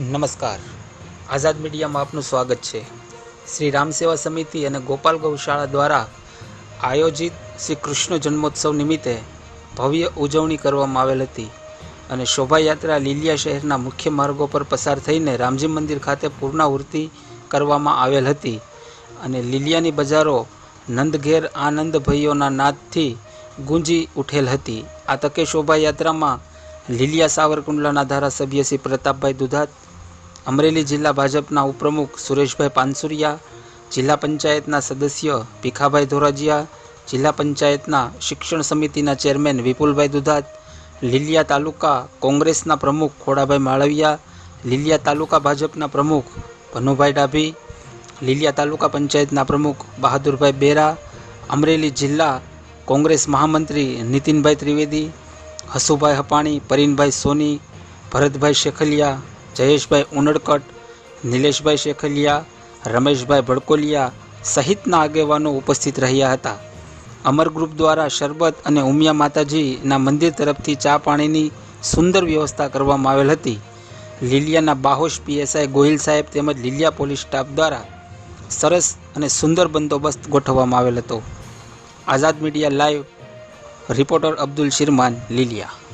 નમસ્કાર. આઝાદ મીડિયામાં આપનું સ્વાગત છે. શ્રી રામ સેવા સમિતિ અને ગોપાલ ગૌશાળા દ્વારા આયોજિત શ્રી કૃષ્ણ જન્મોત્સવ નિમિત્તે ભવ્ય ઉજવણી કરવામાં આવેલ હતી અને શોભાયાત્રા લીલિયા શહેરના મુખ્ય માર્ગો પર પસાર થઈને રામજી મંદિર ખાતે પૂર્ણાહુતિ કરવામાં આવેલ હતી અને લીલિયાની બજારો નંદઘેર આનંદ ભઈઓના નાદથી ગુંજી ઉઠેલ હતી. આ તકે શોભાયાત્રામાં લીલિયા સાવરકુંડલાના ધારાસભ્ય શ્રી પ્રતાપભાઈ દુધાત અમરેલી જિલ્લા ભાજપના ઉપપ્રમુખ સુરેશભાઈ પાનસુરિયા, જિલ્લા પંચાયતના સદસ્ય ભીખાભાઈ ધોરાજીયા, જિલ્લા પંચાયતના શિક્ષણ સમિતિના ચેરમેન વિપુલભાઈ દુધાત, લીલિયા તાલુકા કોંગ્રેસના પ્રમુખ ખોડાભાઈ માળવિયા, લીલિયા તાલુકા ભાજપના પ્રમુખ ભનુભાઈ ડાભી, લીલિયા તાલુકા પંચાયતના પ્રમુખ બહાદુરભાઈ બેરા, અમરેલી જિલ્લા કોંગ્રેસ મહામંત્રી નીતિનભાઈ ત્રિવેદી, હસુભાઈ હપાણી પરીનભાઈ સોની, ભરતભાઈ શેખલિયા જયેશભાઈ ઉનડકટ, નિલેશભાઈ શેખલિયા, રમેશભાઈ ભડકોલિયા સહિતના આગેવાનો ઉપસ્થિત રહ્યા હતા. અમર ગ્રુપ દ્વારા શરબત અને ઉમિયા માતાજીના મંદિર તરફથી ચા પાણીની સુંદર વ્યવસ્થા કરવામાં આવેલ હતી. લીલિયાના બાહોશ પીએસઆઈ ગોહિલ સાહેબ તેમજ લીલિયા પોલીસ સ્ટાફ દ્વારા સરસ અને સુંદર બંદોબસ્ત ગોઠવવામાં આવેલ હતો. Azad media live reporter Abdul Shirman, Lilia.